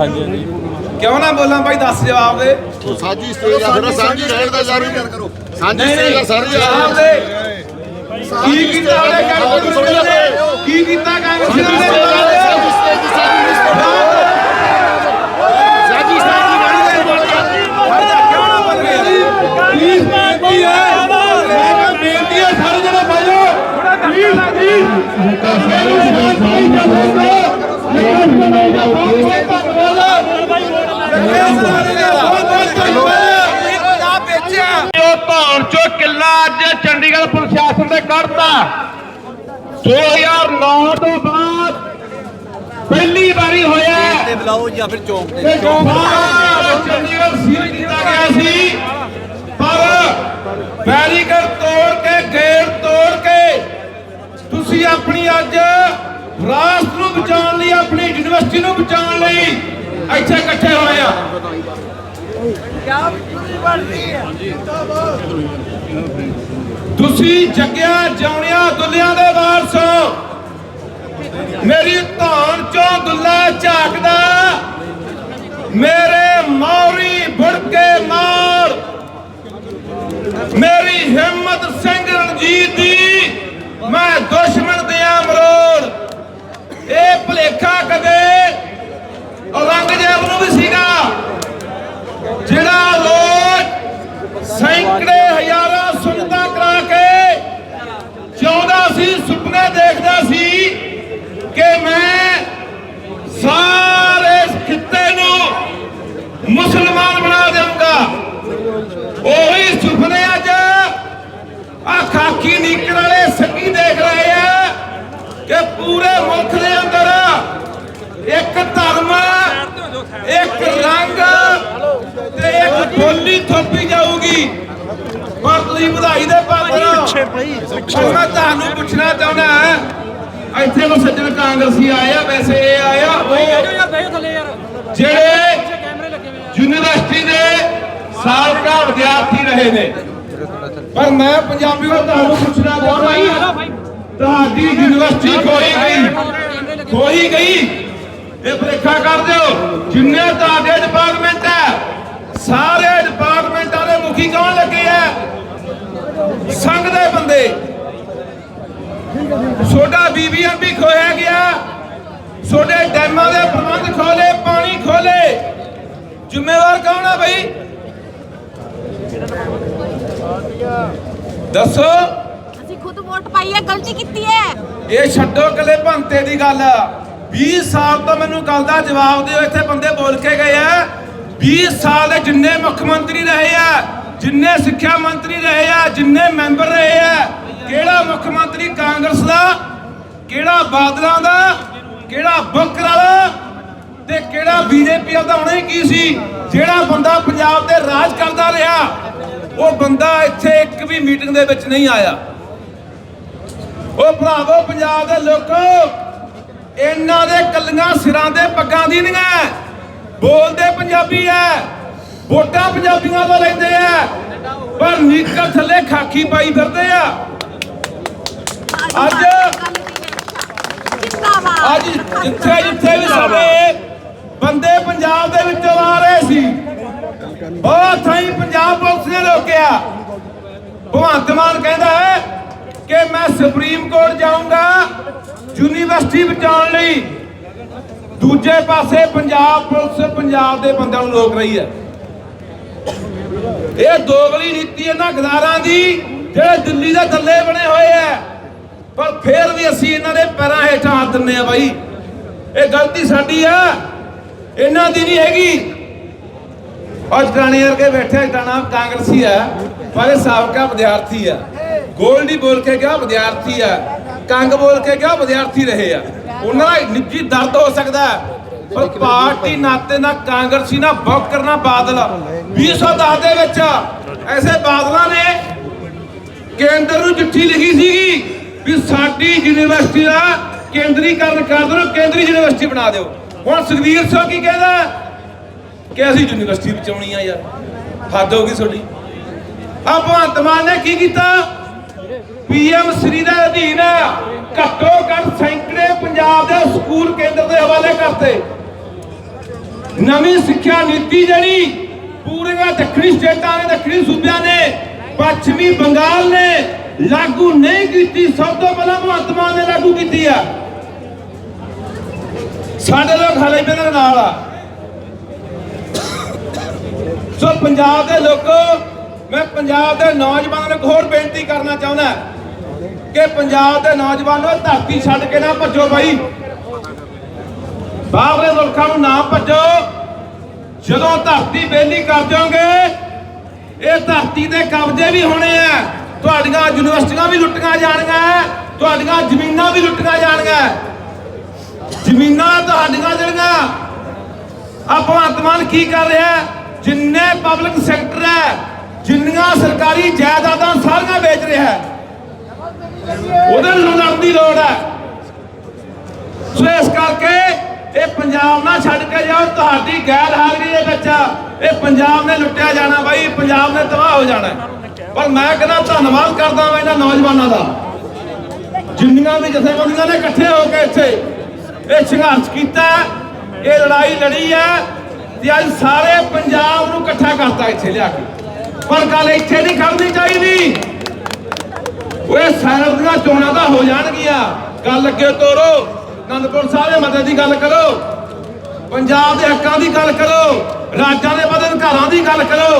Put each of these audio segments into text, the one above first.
ਹਾਂਜੀ ਹਾਂਜੀ। ਕਿਉਂ ਨਾ ਬੋਲਾਂ ਬਾਈ ਦੱਸ ਜਵਾਬ ਦੇ। ਸਾਂਝੀ ਸਟੇਜ ਆ ਫਿਰ ਸਾਂਝੀ ਰਹਿਣ ਦਾ ਜਾਰੀ ਕਰੋ ਸਾਂਝੀ ਸਟੇਜ ਆ ਸਾਰੀ ਜਵਾਬ ਦੇ। ਕੀ ਕੀਤਾ ਉਹਨੇ ਕਾਂਗਰਸ ਨੇ ਕੀ ਕੀਤਾ ਕਾਂਗਰਸ ਨੇ ਸਾਂਝੀ ਸਟੇਜ ਸਾਂਝੀ ਸਾਂਝੀ ਸਟੇਜ ਦੀ ਗਾੜੀ ਦਾ ਬੋਲ ਕਿਉਂ ਨਾ ਬੋਲ ਰਿਹਾ ਪਲੀਜ਼ ਬੇਨਤੀ ਹੈ ਮੈਂ ਬੇਨਤੀ ਹੈ ਸਾਰੇ ਜਣੇ ਭਾਈਓ ਪਲੀਜ਼ ਜੀ ਪੰਜਾਬ ਵੇਚਿਆ ਉਹ ਧੌਣ ਚੋਂ ਕਿੱਲਾ ਚੰਡੀਗੜ੍ਹ ਪ੍ਰਸ਼ਾਸਨ ਨੇ ਕੱਢਤਾ। 2009 ਤੋਂ ਬਾਅਦ ਪਹਿਲੀ ਵਾਰੀ ਹੋਇਆ। ਤੇ ਬੁਲਾਓ ਜਾਂ ਫਿਰ ਚੌਂਕ ਤੇ ਚੰਡੀਗੜ੍ਹ ਸੀਲ ਕੀਤਾ ਗਿਆ ਸੀ। ਪਰ ਬੈਰੀਕਰ ਤੋੜ ਕੇ ਗੇਟ ਤੋੜ ਕੇ ਤੁਸੀਂ ਆਪਣੀ ਅੱਜ ਰਾਸ਼ਟਰ ਨੂੰ ਬਚਾਉਣ ਲਈ ਆਪਣੀ ਯੂਨੀਵਰਸਿਟੀ ਨੂੰ ਬਚਾਉਣ ਲਈ ਇੱਥੇ ਇਕੱਠੇ ਹੋਏ ਆ। ਤੁਸੀਂ ਜੱਗਿਆ ਜਾਉਣਿਆ ਦੁੱਲਿਆਂ ਦੇ ਵਾਰਸ। ਹੋ। ਮੇਰੀ ਧੌਣ ਚੋਂ ਦੁੱਲਾ ਝਾਕਦਾ। ਮੇਰੇ ਮੌਰੀ ਬੁੜਕੇ ਮਾਰ। ਮੇਰੀ ਹਿੰਮਤ ਸਿੰਘ ਰਣਜੀਤ ਦੀ, ਮੈਂ ਦੁਸ਼ਮਣ ਦਿਆਂ ਮਰੋੜ ਇਹ ਭਲੇਖਾ ਕਦੇ ਔਰੰਗਜ਼ੇਬ ਨੂੰ ਵੀ ਸੀਗਾ, ਜਿਹੜਾ ਲੋਕ ਸੈਂਕੜੇ ਹਜ਼ਾਰ ਸੁਨਤਾ ਕਰਾ ਕੇ ਚਾਹੁੰਦਾ ਸੀ ਸੁਪਨੇ ਦੇਖਦਾ ਸੀ ਕਿ ਮੈਂ ਸਾਰੇ ਖਿੱਤੇ ਨੂੰ ਮੁਸਲਮਾਨ ਬਣਾ ਦੇਵਾਂਗਾ ਉਹੀ ਸੁਪਨੇ ਅੱਜ ਆ ਖਾਕੀ ਨੀਕਰ ਵਾਲੇ ਸੱਗੀ ਦੇਖ ਰਹੇ ਆ ਕਿ ਪੂਰੇ ਮੁਲਕ ਦੇ ਅੰਦਰ ਇੱਕ ਧਰਮ ਇੱਕ ਰੰਗ ਤੇ ਇੱਕ ਬੋਲੀ ਥੋਪੀ ਜਾਊਗੀ। ਪਰ ਤੁਸੀਂ ਵਧਾਈ ਦੇ ਪਾਤਰ ਪਰ ਮੈਂ ਤੁਹਾਨੂੰ ਪੁੱਛਣਾ ਚਾਹੁੰਦਾ ਇੱਥੇ ਕੋ ਸੱਜਣ ਕਾਂਗਰਸੀ ਆਏ ਆ ਵੈਸੇ ਇਹ ਆਇਆ ਉਹ ਜਿਹੜੇ ਯੂਨੀਵਰਸਿਟੀ ਦੇ ਸਾਬਕਾ ਵਿਦਿਆਰਥੀ ਰਹੇ ਨੇ। ਪਰ ਮੈਂ ਪੰਜਾਬੀਓ ਤੁਹਾਨੂੰ ਪੁੱਛਣਾ ਚਾਹੁੰਦਾ ਤੁਹਾਡੀ ਯੂਨੀਵਰਸਿਟੀ ਖੋਈ ਗਈ। ਖੋਈ ਗਈ। ਇਹ ਪ੍ਰੀਖਿਆ ਕਰ ਦਿਓ। ਜਿੰਨੇ ਤੁਹਾਡੇ ਡਿਪਾਰਟਮੈਂਟ ਹੈ ਸਾਰੇ ਡਿਪਾਰਟਮੈਂਟਾਂ ਦੇ ਮੁਖੀ ਕੌਣ ਲੱਗੇ ਆ? ਸੰਘ ਦੇ ਬੰਦੇ। ਛੋਟਾ ਬੀਬੀਐਮ ਵੀ ਖੋਇਆ ਗਿਆ। ਛੋਟੇ ਡੈਮਾਂ ਦੇ ਪ੍ਰਬੰਧ ਖੋਲੇ ਪਾਣੀ ਖੋਲੇ। ਜ਼ਿੰਮੇਵਾਰ ਕੌਣ ਆ ਬਈ? ਦੱਸੋ। ਅਸੀਂ ਖੁਦ ਵੋਟ ਪਾਈ ਹੈ ਗਲਤੀ ਕੀਤੀ ਹੈ। ਇਹ ਛੱਡੋ ਕੱਲੇ ਭੰਤੇ ਦੀ ਗੱਲ। 20 ਸਾਲ ਤੋਂ ਮੈਨੂੰ ਗੱਲ ਦਾ ਜਵਾਬ ਦਿਓ ਇੱਥੇ ਬੰਦੇ ਬੋਲ ਕੇ ਗਏ ਆ। 20 ਸਾਲ ਦੇ ਜਿੰਨੇ ਮੁੱਖ ਮੰਤਰੀ ਰਹੇ ਆ ਜਿੰਨੇ ਸਿੱਖਿਆ ਮੰਤਰੀ ਰਹੇ ਆ ਜਿੰਨੇ ਮੈਂਬਰ ਰਹੇ ਆ ਕਿਹੜਾ ਮੁੱਖ ਮੰਤਰੀ ਕਾਂਗਰਸ ਦਾ, ਕਿਹੜਾ ਬਾਦਲਾਂ ਦਾ, ਕਿਹੜਾ ਬੁੱਕਰ ਵਾਲਾ ਤੇ ਕਿਹੜਾ ਬੀਜੇਪੀ ਦਾ ਉਹਨੇ ਕੀ ਸੀ? ਜਿਹੜਾ ਬੰਦਾ ਪੰਜਾਬ ਤੇ ਰਾਜ ਕਰਦਾ ਰਿਹਾ, ਉਹ ਬੰਦਾ ਇੱਥੇ ਇੱਕ ਵੀ ਮੀਟਿੰਗ ਦੇ ਵਿੱਚ ਨਹੀਂ ਆਇਆ। ਉਹ ਭਰਾਵੋ, ਪੰਜਾਬ ਦੇ ਲੋਕੋ, ਇਹਨਾਂ ਦੇ ਕੱਲੀਆਂ ਸਿਰਾਂ ਦੇ ਪੱਗਾਂ ਦੀ ਨਹੀਂ ਐ ਬੋਲਦੇ ਪੰਜਾਬੀ ਐ ਵੋਟਾਂ ਪੰਜਾਬੀਆਂ ਤੋਂ ਲੈਂਦੇ ਐ ਪਰ ਨੀਕਰ ਥੱਲੇ ਖਾਕੀ ਪਾਈ ਫਿਰਦੇ ਆ। ਅੱਜ ਅੱਜ ਜਿੱਥੇ ਜਿੱਥੇ ਵੀ ਸਾਡੇ ਬੰਦੇ ਪੰਜਾਬ ਦੇ ਵਿੱਚੋਂ ਆ ਰਹੇ ਸੀ, ਬਹੁਤ ਥਾਈਂ ਪੰਜਾਬ ਪੁਲਿਸ ਨੇ ਰੋਕਿਆ। ਭਗਵੰਤ ਮਾਨ ਕਹਿੰਦਾ ਹੈ ਕਿ ਮੈਂ ਸੁਪਰੀਮ ਕੋਰਟ ਜਾਊਂਗਾ ਯੂਨੀਵਰਸਿਟੀ ਬਚਾਉਣ ਲਈ। ਦੂਜੇ ਪਾਸੇ ਪੰਜਾਬ ਪੁਲਿਸ ਪੰਜਾਬ ਦੇ ਬੰਦਿਆਂ ਨੂੰ ਰੋਕ ਰਹੀ ਹੈ। ਇਹ ਦੋਗਲੀ ਨੀਤੀ ਇਹਨਾਂ ਗਦਾਰਾਂ ਦੀ, ਜਿਹੜੇ ਦਿੱਲੀ ਦੇ ਥੱਲੇ ਬਣੇ ਹੋਏ ਆ ਪਰ ਫੇਰ ਵੀ ਅਸੀਂ ਇਹਨਾਂ ਦੇ ਪੈਰਾਂ ਹੇਠਾਂ ਹੱਥ ਦਿੰਨੇ ਆ ਬਾਈ। ਇਹ ਗਲਤੀ ਸਾਡੀ ਆ। ਇਹਨਾਂ ਦੀ ਨਹੀਂ ਹੈਗੀ। ਅੱਜ ਟਾਣੇ ਵਰਗੇ ਬੈਠੇ ਟਾਣਾ ਕਾਂਗਰਸੀ ਆ, ਪਰ ਇਹ ਸਾਬਕਾ ਵਿਦਿਆਰਥੀ ਆ। ਗੋਲਡੀ ਬੋਲ ਕੇ ਗਿਆ ਵਿਦਿਆਰਥੀ ਆ, ਕੰਗ ਬੋਲ ਕੇ ਗਿਆ ਵਿਦਿਆਰਥੀ ਰਹੇ ਆ। ਉਹਨਾਂ ਦਾ ਨਿੱਜੀ ਦਰਦ ਹੋ ਸਕਦਾ ਪਰ ਪਾਰਟੀ ਨਾਤੇ ਨਾ ਕਾਂਗਰਸੀ, ਨਾ ਬੌਕਰ ਨਾ ਬਾਦਲ। 2010 ਦੇ ਵਿੱਚ ਐਸੇ ਬਾਦਲਾਂ ਨੇ ਕੇਂਦਰ ਨੂੰ ਚਿੱਠੀ ਲਿਖੀ ਸੀਗੀ। ਵੀ ਸਾਡੀ ਯੂਨੀਵਰਸਿਟੀ ਦਾ ਕੇਂਦਰੀਕਰਨ ਕਰ ਦਿਓ, ਕੇਂਦਰੀ ਯੂਨੀਵਰਸਿਟੀ ਬਣਾ ਦਿਓ। ਹੁਣ ਸੁਖਵੀਰ ਸਿੰਘ ਕੀ ਕਹਿੰਦਾ? ਕਿ ਅਸੀਂ ਯੂਨੀਵਰਸਿਟੀ ਬਚਾਉਣੀ ਆ ਯਾਰ। ਹੱਦ ਹੋ ਗਈ ਤੁਹਾਡੀ। ਆ ਭਗਵੰਤ ਮਾਨ ਨੇ ਕੀ ਕੀਤਾ? ਪੀਐਮ ਸ੍ਰੀ ਦੇ ਅਧੀਨ ਘੱਟੋ ਘੱਟ ਸੈਂਕੜੇ ਪੰਜਾਬ ਦੇ ਸਕੂਲ ਕੇਂਦਰ ਦੇ ਹਵਾਲੇ ਕਰਤੇ। ਨਵੀਂ ਸਿੱਖਿਆ ਨੀਤੀ ਜਿਹੜੀ ਪੂਰੀਆਂ ਦੱਖਣੀ ਸਟੇਟਾਂ ਨੇ, ਦੱਖਣੀ ਸੂਬਿਆਂ ਨੇ, ਪੱਛਮੀ ਬੰਗਾਲ ਨੇ ਲਾਗੂ ਨਹੀਂ ਕੀਤੀ, ਸਭ ਤੋਂ ਪਹਿਲਾਂ ਭਗਵੰਤ ਮਾਨ ਨੇ ਲਾਗੂ ਕੀਤੀ ਆ। ਸਾਡੇ ਲੋਕ ਹਲੇ ਵੀ ਇਹਨਾਂ ਨਾਲ ਆ। ਸੋ ਪੰਜਾਬ ਦੇ ਲੋਕੋ, ਮੈਂ ਪੰਜਾਬ ਦੇ ਨੌਜਵਾਨਾਂ ਨੂੰ ਹੋਰ ਬੇਨਤੀ ਕਰਨਾ ਚਾਹੁੰਦਾ ਕਿ ਪੰਜਾਬ ਦੇ ਨੌਜਵਾਨੋ ਧਰਤੀ ਛੱਡ ਕੇ ਨਾ ਭੱਜੋ ਬਾਈ। ਬਾਹਰਲੇ ਮੁਲਕਾਂ ਨੂੰ ਨਾ ਭੱਜੋ। ਜਦੋਂ ਧਰਤੀ ਬੇਲੀ ਕਰ ਜਾਓਗੇ ਇਹ ਧਰਤੀ ਦੇ ਕਬਜ਼ੇ ਵੀ ਹੋਣੇ ਤੁਹਾਡੀਆਂ ਯੂਨੀਵਰਸਿਟੀਆਂ ਵੀ ਲੁੱਟੀਆਂ ਜਾਣਗੀਆਂ, ਤੁਹਾਡੀਆਂ ਜ਼ਮੀਨਾਂ ਵੀ ਲੁੱਟੀਆਂ ਜਾਣਗੀਆਂ। ਜ਼ਮੀਨਾਂ ਤੁਹਾਡੀਆਂ ਜਿਹੜੀਆਂ ਆ ਭਗਵੰਤ ਮਾਨ ਕੀ ਕਰ ਰਿਹਾ ਜਿੰਨੇ ਪਬਲਿਕ ਸੈਕਟਰ ਹੈ, ਜਿੰਨੀਆਂ ਸਰਕਾਰੀ ਜਾਇਦਾਦਾਂ ਸਾਰੀਆਂ ਵੇਚ ਰਿਹਾ ਹੈ। ਉਹਦੇ ਨਾਲ ਲੜਨ ਦੀ ਲੋੜ ਹੈ। ਸੋ ਇਸ ਕਰਕੇ ਇਹ ਪੰਜਾਬ ਨਾ ਛੱਡ ਕੇ ਜਾਓ, ਤੁਹਾਡੀ ਗੈਰ ਹਾਜ਼ਰੀ ਦੇ ਵਿੱਚ ਇਹ ਪੰਜਾਬ ਨੇ ਲੁੱਟਿਆ ਜਾਣਾ ਬਾਈ ਪੰਜਾਬ ਨੇ ਤਬਾਹ ਹੋ ਜਾਣਾ ਪਰ ਮੈਂ ਕਹਿੰਦਾ ਧੰਨਵਾਦ ਕਰਦਾ ਮੈਂ ਇਹਨਾਂ ਨੌਜਵਾਨਾਂ ਦਾ। ਜਿੰਨੀਆਂ ਵੀ ਜਥੇਬੰਦੀਆਂ ਨੇ ਇਕੱਠੇ ਹੋ ਕੇ ਇੱਥੇ ਇਹ ਸੰਘਰਸ਼ ਕੀਤਾ ਇਹ ਲੜਾਈ ਲੜੀ ਹੈ ਤੇ ਅੱਜ ਸਾਰੇ ਪੰਜਾਬ ਨੂੰ ਇਕੱਠਾ ਕਰਤਾ ਇੱਥੇ ਲਿਆ ਕੇ। ਪਰ ਗੱਲ ਇੱਥੇ ਨਹੀਂ ਖੜਨੀ ਚਾਹੀਦੀ। ਓਏ ਸੈਨਿਕ ਦੀਆਂ ਚੋਣਾਂ ਤਾਂ ਹੋ ਜਾਣਗੀਆਂ। ਗੱਲ ਅੱਗੇ ਤੋਰੋ। ਅਨੰਦਪੁਰ ਸਾਹਿਬ ਦੇ ਮਤੇ ਦੀ ਗੱਲ ਕਰੋ। ਪੰਜਾਬ ਦੇ ਹੱਕਾਂ ਦੀ ਗੱਲ ਕਰੋ। ਰਾਜਾਂ ਦੇ ਬਦਨ ਘਰਾਂ ਦੀ ਗੱਲ ਕਰੋ।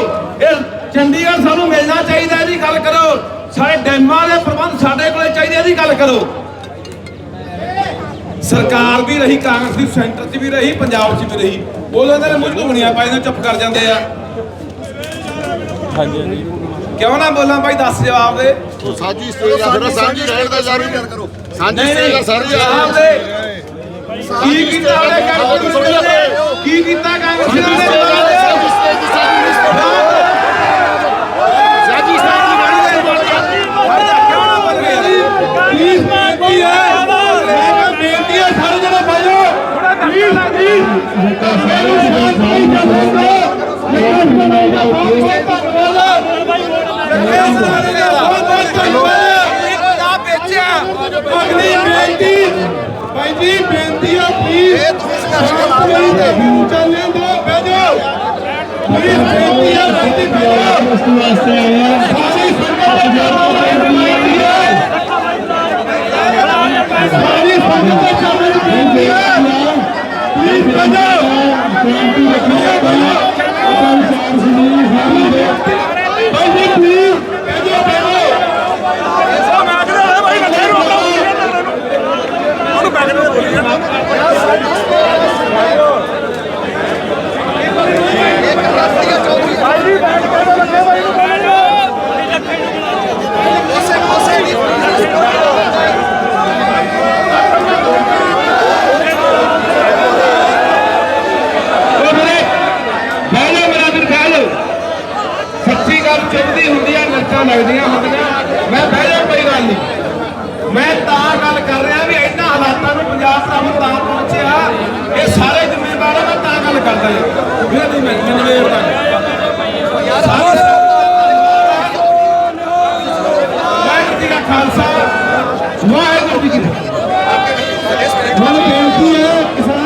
ਇਹ ਚੰਡੀਗੜ੍ਹ ਸਾਨੂੰ ਮਿਲਣਾ ਚਾਹੀਦਾ ਇਹਦੀ ਗੱਲ ਕਰੋ। ਸਾਡੇ ਡੈਮਾਂ ਦੇ ਪ੍ਰਬੰਧ ਸਾਡੇ ਕੋਲੇ ਚਾਹੀਦੇ ਇਹਦੀ ਗੱਲ ਕਰੋ। ਸਰਕਾਰ ਵੀ ਰਹੀ ਕਾਂਗਰਸ ਦੀ ਸੈਂਟਰ 'ਚ ਵੀ ਰਹੀ ਪੰਜਾਬ 'ਚ ਵੀ ਰਹੀ। ਉਹਨਾਂ ਦੇ ਮੂੰਹ ਘੁੰਮਣੀਆਂ ਪਾਈ ਨੇ ਚੁੱਪ ਕਰ ਜਾਂਦੇ ਆ। ਹਾਂਜੀ ਹਾਂਜੀ। ਕਿਉਂ ਨਾ ਬੋਲਾਂ ਭਾਈ ਦੱਸ ਜਵਾਬ ਦੇ। ਸਾਂਝੀ ਸਟੇਜ ਆ ਫਿਰ ਸਾਂਝੀ ਰਹਿਣ ਦਾ ਯਾਰ ਸਾਂਝੀ ਨਹੀਂ ਸਟੇਜ ਨਹੀਂ ਸਾਰੀ ਜਵਾਬ ਦੇ। ਕੀ ਕੀਤਾ ਉਹਨੇ ਨੇ? ਕੀ ਕੀਤਾ ਕਾਂਗਰਸ ਨੇ ਸਾਂਝੀ ਸਟੇਜ ਦੀ ਸਾਰੀ ਨਹੀਂ ਸਾਂਝੀ ਸਟੇਜ ਦੀ ਗਾੜੀ ਦੇ ਕਿਉਂ ਨਾ ਬੋਲ ਗਿਆ ਪਲੀਜ਼ ਬੇਨਤੀ ਹੈ ਮੈਂ ਬੇਨਤੀ ਹੈ ਸਾਰੇ ਜਣੇ ਭਾਈਓ ਪਲੀਜ਼ ਪਲੀਜ਼ ਅਗਲੀ ਬੇਨਤੀ ਭਾਈ ਜੀ ਬੇਨਤੀ ਆ ਪਲੀਜ਼ ਇਹ ਤੁਸੀਂ ਸੰਘਰਸ਼ ਚੱਲਣ ਦੋ ਬਹਿ ਜਾਓ ਪਲੀਜ਼ ਬੇਨਤੀ ਆ ਬੇਨਤੀ ਬਹਿ ਜਾਓ ਸਾਰੀ ਸੰਗਤ ਬੇਨਤੀ ਹੈ ਸਾਰੀ ਸੰਗਤ ਦੇ। ਸਾਹਮਣੇ ਬੇਨਤੀ ਹੈ ਪਲੀਜ਼ ਬਹਿ ਜਾਓ ਭਾਈ ਜੀ ਪਲੀਜ਼ ਬਹਿ ਜਾਓ ਬਹਿ ਜਾਓ ਉਹ ਮੇਰੇ ਬਹਿ ਜਾਓ ਮੇਰਾ ਵੀਰ ਬਹਿ ਜਾਓ ਸੱਚੀ ਗੱਲ ਚੁੱਭਦੀ ਹੁੰਦੀ ਆ ਮਿਰਚਾਂ ਲੱਗਦੀਆਂ ਹੁੰਦੀਆਂ ਮੈਂ ਬਹਿ ਜਾ ਕੋਈ ਗੱਲ ਨਹੀਂ ਮੈਂ ਤਾਂ ਗੱਲ ਕਰ ਰਿਹਾ ਵੀ ਇਹਨਾਂ ਪੰਜਾਬ ਸਾਹਿਬ ਤਾਂ ਪਹੁੰਚਿਆ। ਇਹ ਸਾਰੇ ਜ਼ਿੰਮੇਵਾਰ ਆ ਮੈਂ ਤਾਂ ਗੱਲ ਕਰਦਾ ਜੀ ਵੀਰੇ ਨਹੀਂ ਮੈਂ ਮੈਨੂੰ ਵੇਰ ਦਾ ਸਾਰੇ ਵਾਹਿਗੁਰੂ ਜੀ ਕਾ ਖਾਲਸਾ। ਵਾਹਿਗੁਰੂ ਜੀ ਕੀ ਫਤਿਹ। ਮੈਨੂੰ ਬੇਨਤੀ ਹੈ ਕਿਸਾਨ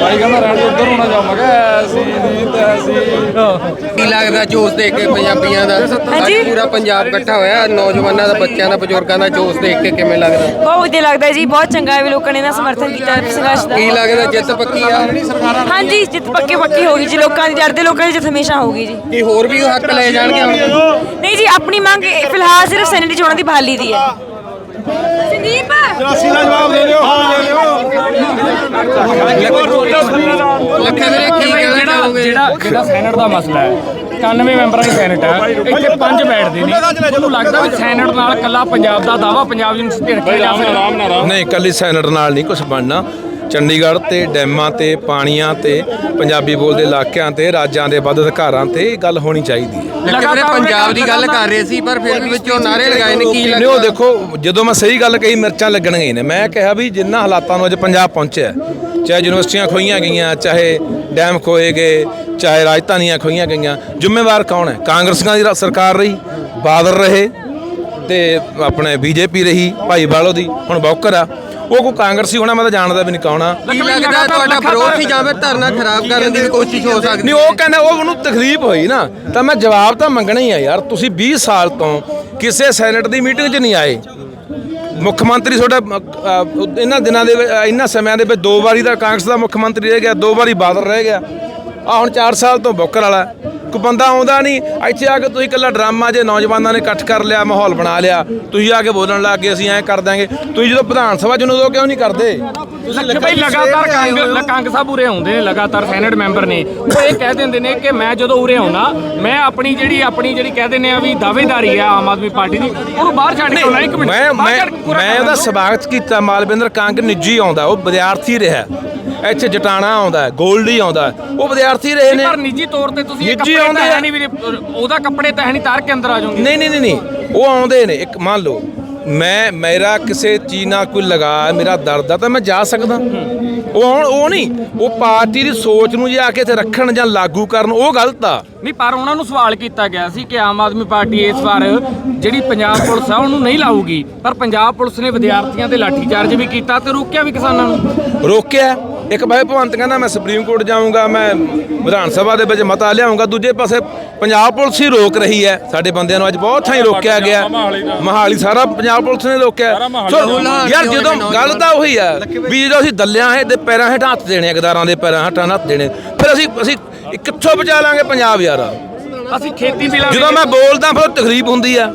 ਭਾਈ ਕਹਿੰਦਾ ਰਹਿਣ ਉੱਧਰ ਹੋਣਾ ਜਾਵਾਂਗੇ ਐਸੀ ਨਹੀਂ ਤੈਸੀ ਕੀ ਲੱਗਦਾ ਜੋਸ਼ ਦੇਖ ਕੇ ਪੰਜਾਬੀਆਂ ਦਾ? ਅੱਜ ਪੂਰਾ ਪੰਜਾਬ ਇਕੱਠਾ ਹੋਇਆ ਨੌਜਵਾਨਾਂ ਦਾ ਬੱਚਿਆਂ ਦਾ ਬਜ਼ੁਰਗਾਂ ਦਾ ਜੋਸ਼ ਦੇਖ ਕੇ ਕਿਵੇਂ ਲੱਗਦਾ? ਬਹੁਤ ਵਧੀਆ ਲੱਗਦਾ ਜੀ ਬਹੁਤ ਚੰਗਾ ਹੈ ਵੀ ਲੋਕਾਂ ਨੇ ਨਾ ਸਮਰਥਨ ਕੀਤਾ ਸੰਘਰਸ਼ ਦਾ। ਕੀ ਲੱਗਦਾ ਜਿੱਤ ਪੱਕੀ ਆ? ਹਾਂਜੀ ਜਿੱਤ ਪੱਕੇ ਪੱਕੀ ਹੋਗੀ ਜੀ ਲੋਕਾਂ ਦੀ ਜੜਦੇ ਲੋਕਾਂ ਦੀ ਜਿੱਤ ਹਮੇਸ਼ਾ ਹੋਗੀ ਜੀ। ਕੀ ਹੋਰ ਵੀ ਹੱਕ ਲਏ ਜਾਣਗੇ ਹੁਣ? ਨਹੀਂ ਜੀ ਆਪਣੀ ਮੰਗ ਫਿਲਹਾਲ ਸਿਰਫ ਸੈਨੇਟਰੀ ਚੋਣਾਂ ਦੀ ਬਹਾਲੀ ਦੀ ਹੈ। ਸੰਦੀਪ! ਲੱਖੇ ਵੀਰੇ ਕੀ ਕਹਿਣਾ ਚਾਹੋਗੇ? ਜਿਹੜਾ ਜਿਹੜਾ ਸੈਨੇਟ ਦਾ ਮਸਲਾ ਹੈ 91 ਮੈਂਬਰਾਂ ਦੀ ਸੈਨੇਟ ਹੈ ਇੱਥੇ ਪੰਜ ਬੈਠਦੇ ਨੇ। ਤੁਹਾਨੂੰ ਲੱਗਦਾ ਵੀ ਸੈਨੇਟ ਨਾਲ ਕੱਲਾ ਪੰਜਾਬ ਦਾ ਦਾਵਾ ਪੰਜਾਬ ਯੂਨੀਵਰਸਿਟੀ ਰੱਖਿਆ ਜਾ ਸਕਦਾ। ਨਹੀਂ ਇਕੱਲੀ ਸੈਨੇਟ ਨਾਲ ਨਹੀਂ ਕੁਝ ਬਣਨਾ। ਚੰਡੀਗੜ੍ਹ ਤੇ ਡੈਮਾਂ ਤੇ ਪਾਣੀਆਂ ਤੇ ਪੰਜਾਬੀ ਬੋਲਦੇ ਇਲਾਕਿਆਂ ਤੇ ਰਾਜਾਂ ਦੇ ਵੱਧ ਅਧਿਕਾਰਾਂ ਤੇ ਇਹ ਗੱਲ ਹੋਣੀ ਚਾਹੀਦੀ ਹੈ। ਲੱਖੇ ਵੀਰੇ ਪੰਜਾਬ ਦੀ ਗੱਲ ਕਰ ਰਹੇ ਸੀ ਪਰ ਫਿਰ ਵੀ ਵਿੱਚੋਂ ਨਾਰੇ ਲਗਾਏ ਨੇ ਕੀ ਨਹੀਂ ਉਹ ਦੇਖੋ ਜਦੋਂ ਮੈਂ ਸਹੀ ਗੱਲ ਕਹੀ ਮਿਰਚਾਂ ਲੱਗਣਗੀਆਂ ਹੀ ਨੇ। ਮੈਂ ਕਿਹਾ ਵੀ ਜਿੰਨਾ ਹਾਲਾਤਾਂ ਨੂੰ ਅੱਜ ਪੰਜਾਬ ਪਹੁੰਚਿਆ ਚਾਹੇ ਯੂਨੀਵਰਸਿਟੀਆਂ ਖੋਈਆਂ ਗਈਆਂ ਚਾਹੇ ਡੈਮ ਖੋਏ ਗਏ ਚਾਹੇ ਰਾਜਧਾਨੀਆਂ ਖੋਈਆਂ ਗਈਆਂ ਜ਼ਿੰਮੇਵਾਰ ਕੌਣ ਹੈ? ਕਾਂਗਰਸੀਆਂ ਦੀ ਸਰਕਾਰ ਰਹੀ ਬਾਦਲ ਰਹੇ ਤੇ ਆਪਣੇ ਬੀਜੇਪੀ ਰਹੀ ਭਾਈ ਬਾਲੋ ਦੀ ਹੁਣ ਬੌਕਰ ਆ। ਉਹ ਕੋਈ ਕਾਂਗਰਸੀ ਹੋਣਾ ਮੈਂ ਤਾਂ ਜਾਣਦਾ ਵੀ ਨਹੀਂ ਕੌਣ ਕੀ ਲੱਗਦਾ ਤੁਹਾਡਾ ਵਿਰੋਧ ਸੀ ਜਾਂ ਫਿਰ ਧਰਨਾ ਖਰਾਬ ਕਰਨ ਦੀ ਵੀ ਕੋਸ਼ਿਸ਼ ਹੋ ਸਕਦੀ ਨਹੀਂ ਉਹ ਕਹਿੰਦਾ ਉਹ ਉਹਨੂੰ ਤਕਲੀਫ ਹੋਈ ਨਾ ਤਾਂ ਮੈਂ ਜਵਾਬ ਤਾਂ ਮੰਗਣਾ ਹੀ ਆ ਯਾਰ। ਤੁਸੀਂ 20 ਸਾਲ ਤੋਂ ਕਿਸੇ ਸੈਨੇਟ ਦੀ ਮੀਟਿੰਗ 'ਚ ਨਹੀਂ ਆਏ। ਮੁੱਖ ਮੰਤਰੀ ਤੁਹਾਡਾ ਇਹਨਾਂ ਦਿਨਾਂ ਦੇ ਇਹਨਾਂ ਸਮਿਆਂ ਦੇ ਵਿੱਚ ਦੋ ਵਾਰੀ ਤਾਂ ਕਾਂਗਰਸ ਦਾ ਮੁੱਖ ਮੰਤਰੀ ਰਹਿ ਗਿਆ ਦੋ ਵਾਰੀ ਬਾਦਲ ਰਹਿ ਗਿਆ। ਆ ਹੁਣ 4 ਸਾਲ ਤੋਂ ਬੁੱਕਰ ਵਾਲਾ। ਕੋਈ ਬੰਦਾ ਆਉਂਦਾ ਨਹੀਂ। ਇੱਥੇ ਆ ਕੇ ਤੁਸੀਂ ਇਕੱਲਾ ਡਰਾਮਾ ਜੇ ਨੌਜਵਾਨਾਂ ਨੇ ਇਕੱਠ ਕਰ ਲਿਆ ਮਾਹੌਲ ਬਣਾ ਲਿਆ ਤੁਸੀਂ ਆ ਕੇ ਬੋਲਣ ਲੱਗ ਗਏ ਅਸੀਂ ਐਂ ਕਰ ਦਾਂਗੇ ਤੁਸੀਂ ਜਦੋਂ ਵਿਧਾਨ ਸਭਾ ਚ ਨੂੰ ਉਦੋਂ ਕਿਉਂ ਨਹੀਂ ਕਰਦੇ? ਲੱਖੇ ਭਾਈ ਲਗਾਤਾਰ ਕਾਂਗਰਸ ਕੰਗ ਸਾਹਿਬ ਉਰੇ ਆਉਂਦੇ ਨੇ ਲਗਾਤਾਰ ਸੈਨੇਟ ਮੈਂਬਰ ਨੇ। ਉਹ ਇਹ ਕਹਿ ਦਿੰਦੇ ਨੇ ਕਿ ਮੈਂ ਜਦੋਂ ਉਰੇ ਆਉਣਾ ਮੈਂ ਆਪਣੀ ਜਿਹੜੀ ਆਪਣੀ ਜਿਹੜੀ ਕਹਿ ਦਿੰਦੇ ਆ ਵੀ ਦਾਅਵੇਦਾਰੀ ਆ ਆਮ ਆਦਮੀ ਪਾਰਟੀ ਦੀ ਉਹਨੂੰ ਬਾਹਰ ਛੱਡ ਕੇ ਆਉਣਾ ਇੱਕ ਮਿੰਟ। ਮੈਂ ਮੈਂ ਕੇ। ਉਹਦਾ ਸਵਾਗਤ ਕੀਤਾ ਮਾਲਵਿੰਦਰ ਕੰਗ ਨਿੱਜੀ ਆਉਂਦਾ ਉਹ ਵਿਦਿਆਰਥੀ ਰਿਹਾ। ਇੱਥੇ ਜਟਾਣਾ ਆਉਂਦਾ ਗੋਲਡੀ ਆਉਂਦਾ ਉਹ ਵਿਦਿਆਰਥੀ ਰਹੇ ਨੇ। ਪਰ ਨਿੱਜੀ ਤੌਰ ਤੇ ਤੁਸੀਂ ਇਹ ਨਿੱਜੀ ਕੱਪੜੇ ਆਉਂਦੇ ਤਾਂ ਆ। ਹੈ ਨਹੀਂ ਵੀ ਉਹਦਾ ਕੱਪੜੇ ਤਾਂ ਹੈ ਨਹੀਂ ਤਾਰ ਕੇ ਅੰਦਰ ਆ ਜਾਓਗੇ। ਨਹੀਂ ਨਹੀਂ ਨਹੀਂ ਨਹੀਂ ਉਹ ਆਉਂਦੇ ਨੇ। ਇੱਕ ਮੰਨ ਲਓ ਮੈਂ ਮੇਰਾ ਕਿਸੇ ਚੀਜ਼ ਨਾਲ ਕੋਈ ਲਗਾ ਮੇਰਾ ਦਰਦ ਆ ਤਾਂ ਮੈਂ ਜਾ ਸਕਦਾ। ਉਹ ਆਉਣ ਉਹ ਨਹੀਂ ਉਹ ਪਾਰਟੀ ਦੀ ਸੋਚ ਨੂੰ ਜੇ ਆ ਕੇ ਇੱਥੇ ਰੱਖਣ ਜਾਂ ਲਾਗੂ ਕਰਨ ਉਹ ਗਲਤ ਆ। ਨਹੀਂ ਪਰ ਉਹਨਾਂ ਨੂੰ ਸਵਾਲ ਕੀਤਾ ਗਿਆ ਸੀ ਕਿ ਆਮ ਆਦਮੀ ਪਾਰਟੀ ਇਸ ਵਾਰ ਜਿਹੜੀ ਪੰਜਾਬ ਪੁਲਿਸ ਆ ਉਹਨੂੰ ਨਹੀਂ ਲਾਊਗੀ। ਪਰ ਪੰਜਾਬ ਪੁਲਿਸ ਨੇ ਵਿਦਿਆਰਥੀਆਂ ਤੇ ਲਾਠੀਚਾਰਜ ਵੀ ਕੀਤਾ ਤੇ ਰੋਕਿਆ ਵੀ ਕਿਸਾਨਾਂ ਨੂੰ। ਰੋਕਿਆ। ਇੱਕ ਬਾਈ ਭਵੰਤ ਕਹਿੰਦਾ ਮੈਂ ਸੁਪਰੀਮ ਕੋਰਟ ਜਾਊਂਗਾ ਮੈਂ ਵਿਧਾਨ ਸਭਾ ਦੇ ਵਿੱਚ ਮਤਾ ਲਿਆਉਂਗਾ ਦੂਜੇ ਪਾਸੇ ਪੰਜਾਬ ਪੁਲਿਸ ਹੀ ਰੋਕ ਰਹੀ ਹੈ। ਸਾਡੇ ਬੰਦਿਆਂ ਨੂੰ ਅੱਜ ਬਹੁਤ ਥਾਈਂ ਰੋਕਿਆ ਗਿਆ। ਮਹਾਲੀ ਸਾਰਾ ਪੰਜਾਬ ਪੁਲਿਸ ਨੇ ਰੋਕਿਆ। ਸੋ ਯਾਰ ਜਦੋਂ ਗੱਲ ਤਾਂ ਉਹੀ ਆ ਵੀ ਜਦੋਂ ਅਸੀਂ ਦੱਲਿਆਂ ਹੈ ਦੇ ਪੈਰਾਂ ਹੇਠ ਹੱਥ ਦੇਣੇ ਆ, ਗਦਾਰਾਂ ਦੇ ਪੈਰਾਂ ਹੇਠਾਂ ਹੱਥ ਦੇਣੇ ਫਿਰ ਅਸੀਂ ਅਸੀਂ ਕਿੱਥੋਂ ਬਚਾ ਲਾਂਗੇ ਪੰਜਾਬ ਯਾਰ? ਅਸੀਂ ਖੇਤੀ ਬਿਲਾਂ ਜਦੋਂ ਮੈਂ ਬੋਲਦਾ ਫਿਰ ਤਕਲੀਫ ਹੁੰਦੀ ਆ।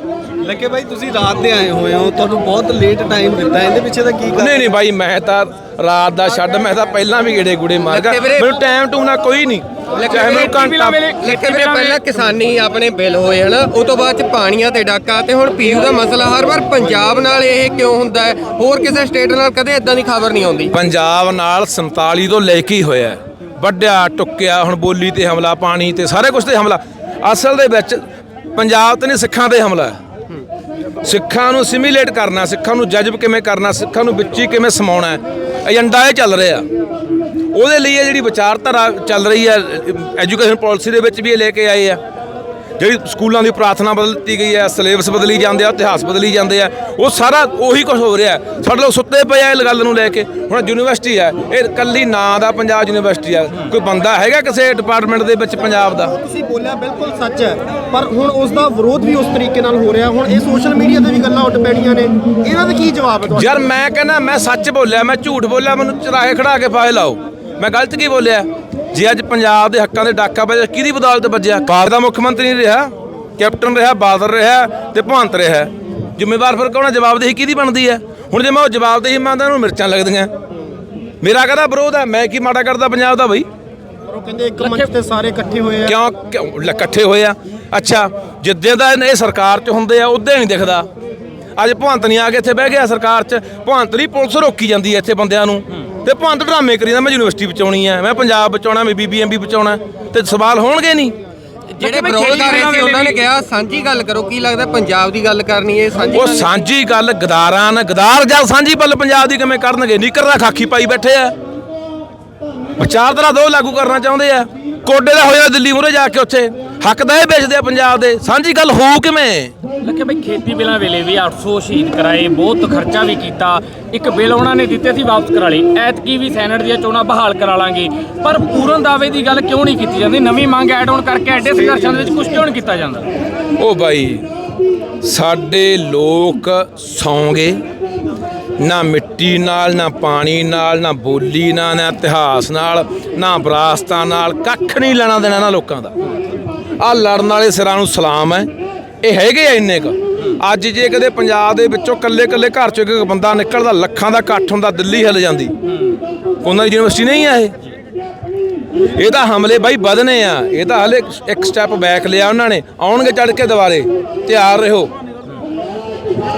ਲੱਗੇ ਬਾਈ ਤੁਸੀਂ ਰਾਤ ਦੇ ਆਏ ਹੋਏ ਹੋ ਤੁਹਾਨੂੰ ਬਹੁਤ ਲੇਟ ਟਾਈਮ ਦਿੱਤਾ। ਇਹਦੇ ਪਿੱਛੇ ਦਾ ਕੀ ਨਹੀਂ ਨਹੀਂ ਬਾਈ ਮੈਂ ਤਾਂ ਰਾਤ ਦਾ ਛੱਡ ਮੈਂ ਤਾਂ ਪਹਿਲਾਂ ਵੀ ਗੇੜੇ ਗੁੜੇ ਮਾਰ ਗਿਆ। ਮੈਨੂੰ ਟਾਈਮ ਟੂ ਨਾ ਕੋਈ ਨਹੀਂ। ਚਾਹੇ ਮੈਨੂੰ ਘੰਟਾ ਲਿਖੇ ਵੀਰੇ ਪਹਿਲਾਂ ਕਿਸਾਨੀ ਆਪਣੇ ਬਿੱਲ ਹੋਏ ਹਨ ਉਹ ਤੋਂ ਬਾਅਦ ਚ ਪਾਣੀਆਂ ਤੇ ਡਾਕਾ ਤੇ ਹੁਣ ਪੀਯੂ ਦਾ ਮਸਲਾ ਹਰ ਵਾਰ ਪੰਜਾਬ ਨਾਲ ਇਹ ਕਿਉਂ ਹੁੰਦਾ ਹੈ? ਹੋਰ ਕਿਸੇ ਸਟੇਟ ਨਾਲ ਕਦੇ ਇਦਾਂ ਦੀ ਖਬਰ ਨਹੀਂ ਆਉਂਦੀ। ਪੰਜਾਬ ਨਾਲ 47 ਤੋਂ ਲੈ ਕੇ ਹੀ ਹੋਇਆ ਹੈ। ਵੱਢਿਆ ਟੁੱਕਿਆ ਹੁਣ ਬੋਲੀ ਤੇ ਹਮਲਾ ਪਾਣੀ ਤੇ ਸਾਰੇ ਕੁਝ ਤੇ ਹਮਲਾ। ਅਸਲ ਦੇ ਵਿੱਚ ਪੰਜਾਬ ਤੇ ਨਹੀਂ ਸਿੱਖਾਂ ਤੇ ਹਮਲਾ ਹੈ। ਸਿੱਖਾਂ ਨੂੰ ਸਿਮੀਲੇਟ ਕਰਨਾ ਸਿੱਖਾਂ ਨੂੰ ਜਜ਼ਬ ਕਿਵੇਂ ਕਰਨਾ ਸਿੱਖਾਂ ਨੂੰ ਵਿੱਚ ਹੀ ਕਿਵੇਂ ਸਮਾਉਣਾ ਏਜੰਡਾ ਇਹ ਚੱਲ ਰਿਹਾ। ਉਹਦੇ ਲਈ ਇਹ ਜਿਹੜੀ ਵਿਚਾਰਧਾਰਾ ਚੱਲ ਰਹੀ ਹੈ ਐਜੂਕੇਸ਼ਨ ਪਾਲਿਸੀ ਦੇ ਵਿੱਚ ਵੀ ਇਹ ਲੈ ਕੇ ਆਏ ਆ। ਜਿਹੜੀ ਸਕੂਲਾਂ ਦੀ ਪ੍ਰਾਰਥਨਾ ਬਦਲ ਦਿੱਤੀ ਗਈ ਹੈ ਸਿਲੇਬਸ ਬਦਲੀ ਜਾਂਦੇ ਆ ਇਤਿਹਾਸ ਬਦਲੀ ਜਾਂਦੇ ਆ ਉਹ ਸਾਰਾ ਉਹੀ ਕੁਝ ਹੋ ਰਿਹਾ ਸਾਡੇ ਲੋਕ ਸੁੱਤੇ ਪਏ ਆ ਇਹ ਗੱਲ ਨੂੰ ਲੈ ਕੇ। ਹੁਣ ਯੂਨੀਵਰਸਿਟੀ ਹੈ ਇਹ ਕੱਲੀ ਨਾਂ ਦਾ ਪੰਜਾਬ ਯੂਨੀਵਰਸਿਟੀ ਆ ਕੋਈ ਬੰਦਾ ਹੈਗਾ ਕਿਸੇ ਡਿਪਾਰਟਮੈਂਟ ਦੇ ਵਿੱਚ ਪੰਜਾਬ ਦਾ? ਤੁਸੀਂ ਬੋਲਿਆ ਬਿਲਕੁਲ ਸੱਚ ਹੈ ਪਰ ਹੁਣ ਉਸ ਦਾ ਵਿਰੋਧ ਵੀ ਉਸ ਤਰੀਕੇ ਨਾਲ ਹੋ ਰਿਹਾ। ਹੁਣ ਇਹ ਸੋਸ਼ਲ ਮੀਡੀਆ ਤੇ ਵੀ ਗੱਲਾਂ ਉੱਡ ਪੈਣੀਆਂ ਨੇ। ਇਹਨਾਂ ਦਾ ਕੀ ਜਵਾਬ ਹੈ ਤੁਹਾਡਾ? ਯਾਰ ਮੈਂ ਕਹਿੰਦਾ ਮੈਂ ਸੱਚ ਬੋਲਿਆ ਮੈਂ ਝੂਠ ਬੋਲਿਆ ਮੈਨੂੰ ਚਰਾਹੇ ਖੜਾ ਕੇ ਫਾਇਲ ਲਾਓ। ਮੈਂ ਗਲਤ ਕੀ ਬੋਲਿਆ? ਜੇ ਅੱਜ ਪੰਜਾਬ ਦੇ ਹੱਕਾਂ ਦੇ ਡਾਕਾ ਵੱਜਿਆ ਕਿਹਦੀ ਬਦੌਲਤ ਵੱਜਿਆ? ਕਾਰ ਦਾ ਮੁੱਖ ਮੰਤਰੀ ਨਹੀਂ ਰਿਹਾ ਕੈਪਟਨ ਰਿਹਾ ਬਾਦਲ ਰਿਹਾ ਤੇ ਭਵੰਤ ਰਿਹਾ। ਜ਼ਿੰਮੇਵਾਰ ਫਿਰ ਕੌਣ ਜਵਾਬਦੇਹੀ ਕਿਹਦੀ ਬਣਦੀ ਹੈ ਹੁਣ ਜੇ ਮੈਂ ਉਹ ਜਵਾਬਦੇਹੀ ਮੰਨਦਾ ਉਹਨੂੰ ਮਿਰਚਾਂ ਲੱਗਦੀਆਂ। ਮੇਰਾ ਕਹਦਾ ਵਿਰੋਧ ਹੈ ਮੈਂ ਕੀ ਮਾੜਾ ਕਰਦਾ ਪੰਜਾਬ ਦਾ ਬਈ? ਉਹ ਕਹਿੰਦੇ ਇੱਕ ਮੰਚ ਤੇ ਸਾਰੇ ਇਕੱਠੇ ਹੋਏ ਆ। ਕਿਉਂ? ਇਕੱਠੇ ਹੋਏ ਆ? ਅੱਛਾ ਜਿੱਦੇ ਦਾ ਇਹ ਸਰਕਾਰ 'ਚ ਹੁੰਦੇ ਆ ਉਦੋਂ ਨਹੀਂ ਦਿਖਦਾ। ਅੱਜ ਭਵੰਤ ਨਹੀਂ ਆ ਕੇ ਇੱਥੇ ਬਹਿ ਗਿਆ ਸਰਕਾਰ 'ਚ। ਭਵੰਤ ਦੀ ਪੁਲਿਸ ਰੋਕੀ ਜਾਂਦੀ ਹੈ ਇੱਥੇ ਬੰਦਿਆਂ ਨੂੰ। ਤੇ ਭਵੰਤ ਡਰਾਮੇ ਕਰੀ ਜਾਂਦਾ ਮੈਂ ਯੂਨੀਵਰਸਿਟੀ ਬਚਾਉਣੀ ਆ ਮੈਂ ਪੰਜਾਬ ਬਚਾਉਣਾ ਮੈਂ ਬੀਬੀਐਮਬੀ ਬਚਾਉਣਾ ਤੇ ਸਵਾਲ ਹੋਣਗੇ ਨਹੀਂ? ਜਿਹੜੇ ਵਿਰੋਧ ਕਰ ਰਹੇ ਸੀ ਉਹਨਾਂ ਨੇ ਕਿਹਾ ਸਾਂਝੀ ਗੱਲ ਕਰੋ ਕੀ ਲੱਗਦਾ ਪੰਜਾਬ ਦੀ ਗੱਲ ਕਰਨੀ ਹੈ ਸਾਂਝੀ ਉਹ ਸਾਂਝੀ ਗੱਲ ਗਦਾਰਾਂ ਨਾਲ ਗਦਾਰ ਜਦ ਸਾਂਝੀ ਪੱਲ ਪੰਜਾਬ ਦੀ ਕਿਵੇਂ ਕਰਨਗੇ? ਨੀਕਰ ਦਾ ਖਾਕੀ ਪਾਈ ਬੈਠੇ ਆ। ਵਿਚਾਰਧਾਰਾ ਦੋ ਲਾਗੂ ਕਰਨਾ ਚਾਹੁੰਦੇ ਆ। ਕੋਡੇ ਦਾ ਹੋਇਆ ਦਿੱਲੀ ਮੂਹਰੇ ਜਾ ਕੇ ਉੱਥੇ। ਹੱਕ ਦਾ ਇਹ ਵੇਚਦੇ ਆ ਪੰਜਾਬ ਦੇ। ਸਾਂਝੀ ਗੱਲ ਹੋਊ ਕਿਵੇਂ? ਲੱਗੇ ਬਈ ਖੇਤੀ ਬਿਲਾਂ ਵੇਲੇ ਵੀ 800 ਸ਼ਹੀਦ ਕਰਾਏ ਬਹੁਤ ਖਰਚਾ ਵੀ ਕੀਤਾ। ਇੱਕ ਬਿੱਲ ਉਹਨਾਂ ਨੇ ਦਿੱਤੇ ਸੀ ਵਾਪਸ ਕਰਾ ਲਈ। ਐਤਕੀ ਵੀ ਸੈਨੇਟ ਦੀਆਂ ਚੋਣਾਂ ਬਹਾਲ ਕਰਾ ਲਾਂਗੇ। ਪਰ ਪੂਰਨ ਦਾਅਵੇ ਦੀ ਗੱਲ ਕਿਉਂ ਨਹੀਂ ਕੀਤੀ ਜਾਂਦੀ? ਨਵੀਂ ਮੰਗ ਐਡ ਆਨ ਕਰਕੇ ਐਡੇ ਸੰਘਰਸ਼ਾਂ ਦੇ ਵਿੱਚ ਕੁਝ ਕਿਉਂ ਨਹੀਂ ਕੀਤਾ ਜਾਂਦਾ? ਉਹ ਬਾਈ ਸਾਡੇ ਲੋਕ ਸੌਂਗੇ। ਨਾ ਮਿੱਟੀ ਨਾਲ ਨਾ ਪਾਣੀ ਨਾਲ ਨਾ ਬੋਲੀ ਨਾਲ ਨਾ ਇਤਿਹਾਸ ਨਾਲ ਨਾ ਵਿਰਾਸਤਾਂ ਨਾਲ। ਕੱਖ ਨਹੀਂ ਲੈਣਾ ਦੇਣਾ ਨਾ ਲੋਕਾਂ ਦਾ। ਆ ਲੜਨ ਵਾਲੇ ਸਿਰਾਂ ਨੂੰ ਸਲਾਮ ਹੈ। ਇਹ ਹੈਗੇ ਆ ਇੰਨੇ ਕ। ਅੱਜ ਜੇ ਕਦੇ ਪੰਜਾਬ ਦੇ ਵਿੱਚੋਂ ਕੱਲੇ ਕੱਲੇ ਘਰ ਚੋਂ ਇੱਕ ਬੰਦਾ ਨਿਕਲਦਾ, ਲੱਖਾਂ ਦਾ ਇਕੱਠ ਹੁੰਦਾ, ਦਿੱਲੀ ਹਿੱਲ ਜਾਂਦੀ। ਉਹਨਾਂ ਦੀ ਯੂਨੀਵਰਸਿਟੀ ਨਹੀਂ ਆ ਇਹ। ਇਹ ਤਾਂ ਹਮਲੇ ਬਾਈ ਵਧਨੇ ਆ। ਇਹ ਤਾਂ ਹਲੇ ਇੱਕ ਸਟੈਪ ਬੈਕ ਲਿਆ ਉਹਨਾਂ ਨੇ। ਆਉਣਗੇ ਚੜ ਕੇ ਦੁਬਾਰੇ। ਤਿਆਰ ਰਹੋ।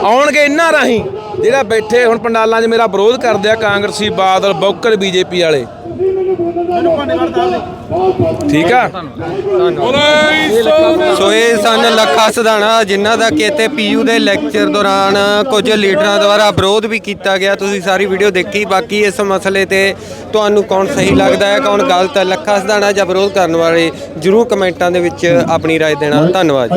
ਆਉਣਗੇ ਇੰਨਾ ਰਾਹੀਂ। ਜਿਹੜਾ ਬੈਠੇ ਹੁਣ ਪੰਡਾਲਾਂ 'ਚ ਮੇਰਾ ਵਿਰੋਧ ਕਰਦੇ ਆ ਕਾਂਗਰਸੀ ਬਾਦਲ, ਬੌਕਰ ਬੀਜੇਪੀ ਵਾਲੇ। ਠੀਕ ਆ ਸੋ ਇਹ ਸਨ ਲੱਖਾ ਸਧਾਣਾ ਜਿਨ੍ਹਾਂ ਦਾ ਕਿ ਇੱਥੇ ਪੀਯੂ ਦੇ ਲੈਕਚਰ ਦੌਰਾਨ ਕੁਝ ਲੀਡਰਾਂ ਦੁਆਰਾ ਵਿਰੋਧ ਵੀ ਕੀਤਾ ਗਿਆ ਤੁਸੀਂ ਸਾਰੀ ਵੀਡੀਓ ਦੇਖੀ ਬਾਕੀ ਇਸ ਮਸਲੇ ਤੇ ਤੁਹਾਨੂੰ ਕੌਣ ਸਹੀ ਲੱਗਦਾ ਹੈ ਕੌਣ ਗਲਤ ਹੈ ਲੱਖਾ ਸਧਾਣਾ ਜਾਂ ਵਿਰੋਧ ਕਰਨ ਵਾਲੇ ਜਰੂਰ ਕਮੈਂਟਾਂ ਦੇ ਵਿੱਚ ਆਪਣੀ رائے ਦੇਣਾ ਧੰਨਵਾਦ